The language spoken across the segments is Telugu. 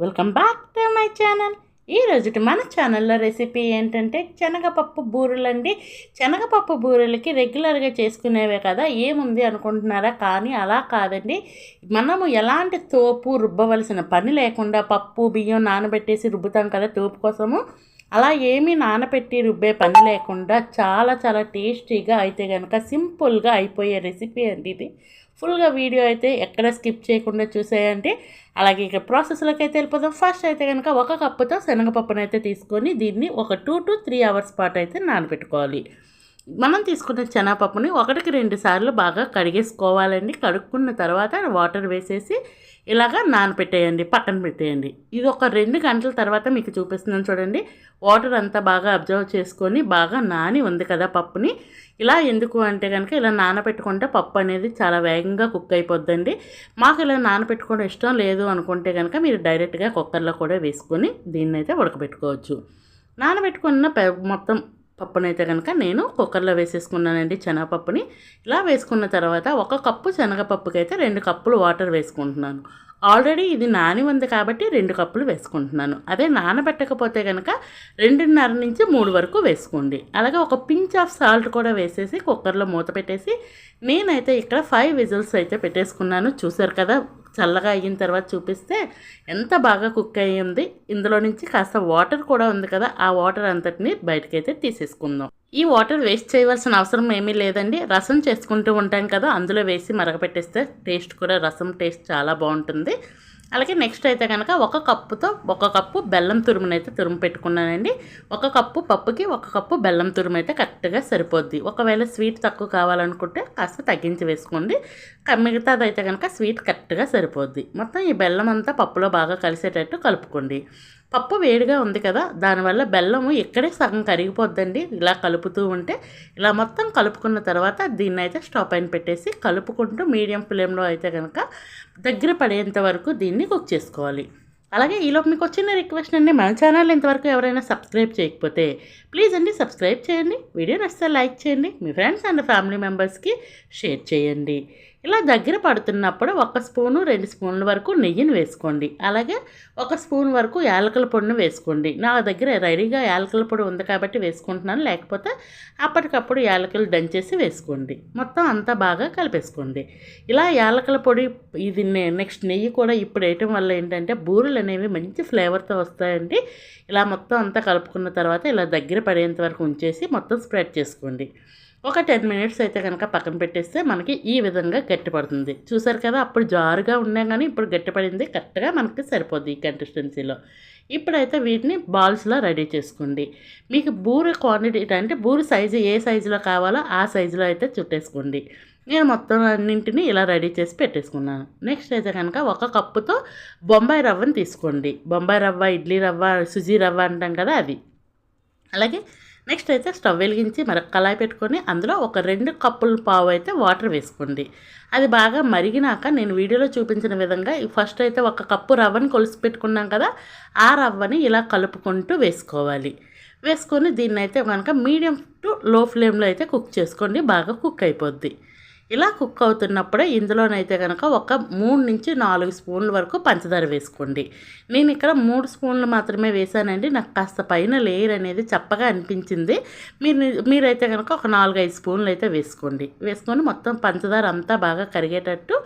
Welcome back to my channel. ఈ రోజుటి మన ఛానల్లో రెసిపీ ఏంటంటే శనగపప్పు బూరెలండి. శనగపప్పు బూరెలకి రెగ్యులర్గా చేసుకునేవే కదా ఏముంది అనుకుంటున్నారా? కానీ అలా కాదండి. మనము ఎలాంటి తోపు రుబ్బవలసిన పని లేకుండా పప్పు బియ్యం నానబెట్టేసి రుబ్బుతాం కదా తోపు కోసము. అలా ఏమీ నానబెట్టి రుబ్బే పని లేకుండా చాలా చాలా టేస్టీగా అయితే కనుక సింపుల్గా అయిపోయే రెసిపీ అండి ఇది. ఫుల్గా వీడియో అయితే ఎక్కడ స్కిప్ చేయకుండా చూసేయండి. అలాగే ఇక ప్రాసెస్లోకి అయితే వెళ్ళిపోతాం ఫస్ట్ అయితే కనుక ఒక కప్పుతో శనగపప్పునైతే తీసుకొని దీన్ని ఒక టూ టు త్రీ అవర్స్ పాటు అయితే నానబెట్టుకోవాలి. మనం తీసుకున్న శనగపప్పుని ఒకటికి రెండు సార్లు బాగా కడిగేసుకోవాలండి. కడుక్కున్న తర్వాత వాటర్ వేసేసి ఇలాగా నానపెట్టేయండి పక్కన పెట్టేయండి. ఇది ఒక రెండు గంటల తర్వాత మీకు చూపిస్తున్నాను చూడండి. వాటర్ అంతా బాగా అబ్జర్వ్ చేసుకొని బాగా నాని ఉంది కదా పప్పుని. ఇలా ఎందుకు అంటే కనుక ఇలా నానబెట్టుకుంటే పప్పు అనేది చాలా వేగంగా కుక్ అయిపోద్దండి. మాకు ఇలా నానబెట్టుకోవడం ఇష్టం లేదు అనుకుంటే కనుక మీరు డైరెక్ట్గా కుక్కర్లో కూడా వేసుకొని దీన్ని అయితే ఉడకబెట్టుకోవచ్చు. నానబెట్టుకున్న మొత్తం పప్పునైతే కనుక నేను కుక్కర్లో వేసేసుకున్నానండి శనగపప్పుని. ఇలా వేసుకున్న తర్వాత ఒక కప్పు శనగపప్పుకి అయితే రెండు కప్పులు వాటర్ వేసుకుంటున్నాను. ఆల్రెడీ ఇది నాని ఉంది కాబట్టి రెండు కప్పులు వేసుకుంటున్నాను. అదే నానబెట్టకపోతే కనుక రెండున్నర నుంచి మూడు వరకు వేసుకోండి. అలాగే ఒక పించ్ ఆఫ్ సాల్ట్ కూడా వేసేసి కుక్కర్లో మూత పెట్టేసి నేనైతే ఇక్కడ ఫైవ్ విజిల్స్ అయితే పెట్టేసుకున్నాను. చూసారు కదా చల్లగా అయిన తర్వాత చూపిస్తే ఎంత బాగా కుక్ అయ్యింది ఇందులో నుంచి కాస్త వాటర్ కూడా ఉంది కదా ఆ వాటర్ అంతటిని బయటకైతే తీసేసుకుందాం. ఈ వాటర్ వేస్ట్ చేయవలసిన అవసరం ఏమీ లేదండి. రసం చేసుకుంటూ ఉంటాం కదా అందులో వేసి మరగపెట్టేస్తే టేస్ట్ కూడా రసం టేస్ట్ చాలా బాగుంటుంది. అలాగే నెక్స్ట్ అయితే కనుక ఒక కప్పుతో ఒక కప్పు బెల్లం తురుమునైతే తురుము పెట్టుకున్నానండి. ఒక కప్పు పప్పుకి ఒక కప్పు బెల్లం తురుము అయితే కరెక్ట్గా సరిపోద్ది. ఒకవేళ స్వీట్ తక్కువ కావాలనుకుంటే కాస్త తగ్గించి వేసుకోండి. మిగతాది అయితే కనుక స్వీట్ కరెక్ట్గా సరిపోద్ది. మొత్తం ఈ బెల్లం అంతా పప్పులో బాగా కలిసేటట్టు కలుపుకోండి. పప్పు వేడిగా ఉంది కదా దానివల్ల బెల్లము ఇక్కడే సగం కరిగిపోద్దండి. ఇలా కలుపుతూ ఉంటే ఇలా మొత్తం కలుపుకున్న తర్వాత దీన్ని అయితే స్టవ్ పైన పెట్టేసి కలుపుకుంటూ మీడియం ఫ్లేమ్లో అయితే కనుక దగ్గర పడేంత వరకు దీన్ని కుక్ చేసుకోవాలి. అలాగే ఈలోపు మీకు వచ్చిన రిక్వెస్ట్ అండి మన ఛానల్ ఇంతవరకు ఎవరైనా సబ్స్క్రైబ్ చేయకపోతే ప్లీజ్ అండి సబ్స్క్రైబ్ చేయండి వీడియో నచ్చితే లైక్ చేయండి మీ ఫ్రెండ్స్ అండ్ ఫ్యామిలీ మెంబర్స్కి షేర్ చేయండి. ఇలా దగ్గర పడుతున్నప్పుడు ఒక స్పూను రెండు స్పూన్ల వరకు నెయ్యిని వేసుకోండి. అలాగే ఒక స్పూన్ వరకు యాలకల పొడిని వేసుకోండి. నా దగ్గర రెడీగా యాలకల పొడి ఉంది కాబట్టి వేసుకుంటున్నాను. లేకపోతే అప్పటికప్పుడు యాలకలు దంచేసి వేసుకోండి. మొత్తం అంతా బాగా కలిపేసుకోండి. ఇలా యాలకల పొడి ఇది నెక్స్ట్ నెయ్యి కూడా ఇప్పుడు వేయటం వల్ల ఏంటంటే బూరెలు అనేవి మంచి ఫ్లేవర్తో వస్తాయండి. ఇలా మొత్తం అంతా కలుపుకున్న తర్వాత ఇలా దగ్గర పడేంత వరకు ఉంచేసి మొత్తం స్ప్రెడ్ చేసుకోండి. ఒక టెన్ మినిట్స్ అయితే కనుక పక్కన పెట్టేస్తే మనకి ఈ విధంగా గట్టిపడుతుంది. చూసారు కదా అప్పుడు జారుగా ఉన్నా కానీ ఇప్పుడు గట్టిపడింది కరెక్ట్గా మనకి సరిపోద్ది ఈ కన్సిస్టెన్సీలో ఇప్పుడైతే వీటిని బాల్స్లో రెడీ చేసుకోండి. మీకు బూర క్వాంటిటీ అంటే బూర సైజు ఏ సైజులో కావాలో ఆ సైజులో అయితే చుట్టేసుకోండి. నేను మొత్తం అన్నింటిని ఇలా రెడీ చేసి పెట్టేసుకున్నాను. నెక్స్ట్ అయితే కనుక ఒక కప్పుతో బొంబాయి రవ్వని తీసుకోండి. బొంబాయి రవ్వ ఇడ్లీ రవ్వ సుజీ రవ్వ అంటాం కదా అది. అలాగే నెక్స్ట్ అయితే స్టవ్ వెలిగించి మరొక కళాయి పెట్టుకొని అందులో ఒక రెండు కప్పుల పావు అయితే వాటర్ వేసుకోండి. అది బాగా మరిగినాక నేను వీడియోలో చూపించిన విధంగా ఫస్ట్ అయితే ఒక కప్పు రవ్వని కొలిసి పెట్టుకున్నాం కదా ఆ రవ్వని ఇలా కలుపుకుంటూ వేసుకోవాలి. వేసుకొని దీన్ని అయితే కనుక మీడియం టు లో ఫ్లేమ్లో అయితే కుక్ చేసుకోండి బాగా కుక్ అయిపోద్ది. ఇలా కుక్ అవుతున్నప్పుడే ఇందులోనైతే కనుక ఒక మూడు నుంచి నాలుగు స్పూన్ల వరకు పంచదార వేసుకోండి. నేను ఇక్కడ మూడు స్పూన్లు మాత్రమే వేసానండి నాకు కాస్త పైన లేయర్ అనేది చప్పగా అనిపించింది. మీరు మీరైతే కనుక ఒక నాలుగు ఐదు స్పూన్లు అయితే వేసుకోండి. వేసుకొని మొత్తం పంచదార అంతా బాగా కరిగేటట్టు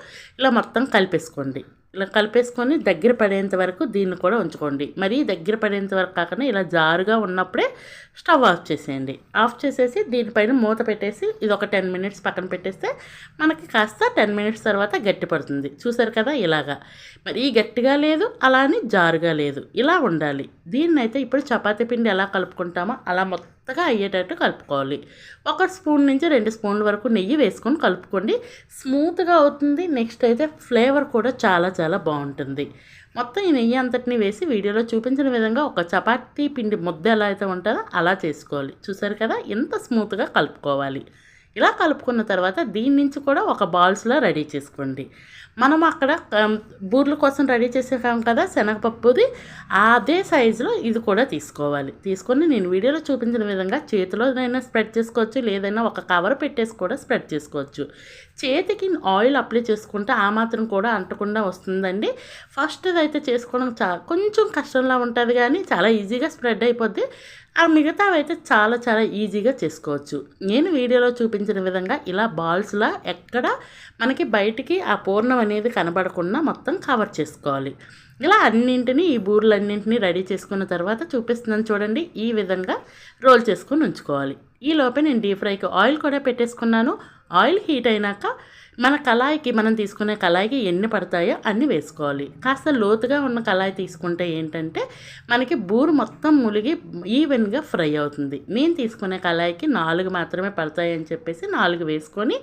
ఇలా మొత్తం కలిపేసుకోండి. ఇలా కలిపేసుకొని దగ్గర పడేంత వరకు దీన్ని కూడా ఉంచుకోండి. మరీ దగ్గర పడేంత వరకు కాకుండా ఇలా జారుగా ఉన్నప్పుడే స్టవ్ ఆఫ్ చేసేయండి. ఆఫ్ చేసేసి దీనిపైన మూత పెట్టేసి ఇది ఒక టెన్ మినిట్స్ పక్కన పెట్టేస్తే మనకి కాస్త టెన్ మినిట్స్ తర్వాత గట్టి పడుతుంది. చూసారు కదా ఇలాగా. మరీ గట్టిగా లేదు అలా అని జారుగా లేదు. ఇలా ఉండాలి. దీన్ని అయితే ఇప్పుడు చపాతీ పిండి ఎలా కలుపుకుంటామో అలా మొత్తం మెత్తగా అయ్యేటట్టు కలుపుకోవాలి. ఒక స్పూన్ నుంచి రెండు స్పూన్ల వరకు నెయ్యి వేసుకొని కలుపుకోండి. స్మూత్గా అవుతుంది. నెక్స్ట్ అయితే ఫ్లేవర్ కూడా చాలా చాలా బాగుంటుంది. మొత్తం ఈ నెయ్యి అంతటిని వేసి వీడియోలో చూపించిన విధంగా ఒక చపాతీ పిండి ముద్ద ఎలా అయితే ఉంటుందో అలా చేసుకోవాలి. చూసారు కదా? ఎంత స్మూత్గా కలుపుకోవాలి. ఇలా కలుపుకున్న తర్వాత దీని నుంచి కూడా ఒక బాల్స్లో రెడీ చేసుకోండి. మనం అక్కడ బూర్ల కోసం రెడీ చేసాం కదా శనగపప్పుది అదే సైజులో ఇది కూడా తీసుకోవాలి. తీసుకొని నేను వీడియోలో చూపించిన విధంగా చేతిలోనైనా స్ప్రెడ్ చేసుకోవచ్చు లేదైనా ఒక కవర్ పెట్టేసి కూడా స్ప్రెడ్ చేసుకోవచ్చు. చేతికి ఆయిల్ అప్లై చేసుకుంటే ఆ మాత్రం కూడా అంటకుండా వస్తుందండి. ఫస్ట్ అయితే చేసుకోవడం చా కొంచెం కష్టంలా ఉంటుంది కానీ చాలా ఈజీగా స్ప్రెడ్ అయిపోద్ది. ఆ మిగతావి అయితే చాలా చాలా ఈజీగా చేసుకోవచ్చు. నేను వీడియోలో చూపించిన విధంగా ఇలా బాల్స్లా ఎక్కడ మనకి బయటికి ఆ పూర్ణం అనేది కనబడకుండా మొత్తం కవర్ చేసుకోవాలి. ఇలా అన్నింటినీ ఈ బూర్లన్నింటినీ రెడీ చేసుకున్న తర్వాత చూపిస్తున్నాను చూడండి. ఈ విధంగా రోల్ చేసుకొని ఉంచుకోవాలి. ఈ లోపే నేను డీప్ ఫ్రైకి ఆయిల్ కూడా పెట్టేసుకున్నాను. ఆయిల్ హీట్ అయినాక మన కళాయికి మనం తీసుకునే కళాయికి ఎన్ని పడతాయో అన్ని వేసుకోవాలి. కాస్త లోతుగా ఉన్న కళాయి తీసుకుంటే ఏంటంటే మనకి బూరు మొత్తం ములిగి ఈవెన్గా ఫ్రై అవుతుంది. నేను తీసుకునే కళాయికి నాలుగు మాత్రమే పడతాయి అని చెప్పేసి నాలుగు వేసుకొని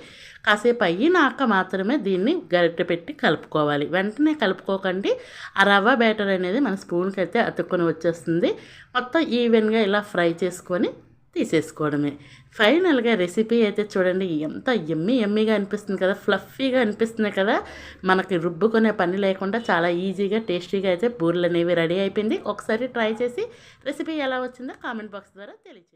కాసేపు అయ్యినాక మాత్రమే దీన్ని గరిటె పెట్టి కలుపుకోవాలి. వెంటనే కలుపుకోకండి. ఆ రవ్వ బ్యాటర్ అనేది మన స్పూన్కి అయితే అతుక్కొని వచ్చేస్తుంది. మొత్తం ఈవెన్గా ఇలా ఫ్రై చేసుకొని తీసేసుకోవడమే. ఫైనల్గా రెసిపీ అయితే చూడండి ఎంత ఎమ్మి ఎమ్మిగా అనిపిస్తుంది కదా ఫ్లఫీగా అనిపిస్తుంది కదా. మనకి రుబ్బుకునే పని లేకుండా చాలా ఈజీగా టేస్టీగా అయితే బూరెలు అనేవి రెడీ అయిపోయింది. ఒకసారి ట్రై చేసి రెసిపీ ఎలా వచ్చిందో కామెంట్ బాక్స్ ద్వారా తెలియజేయండి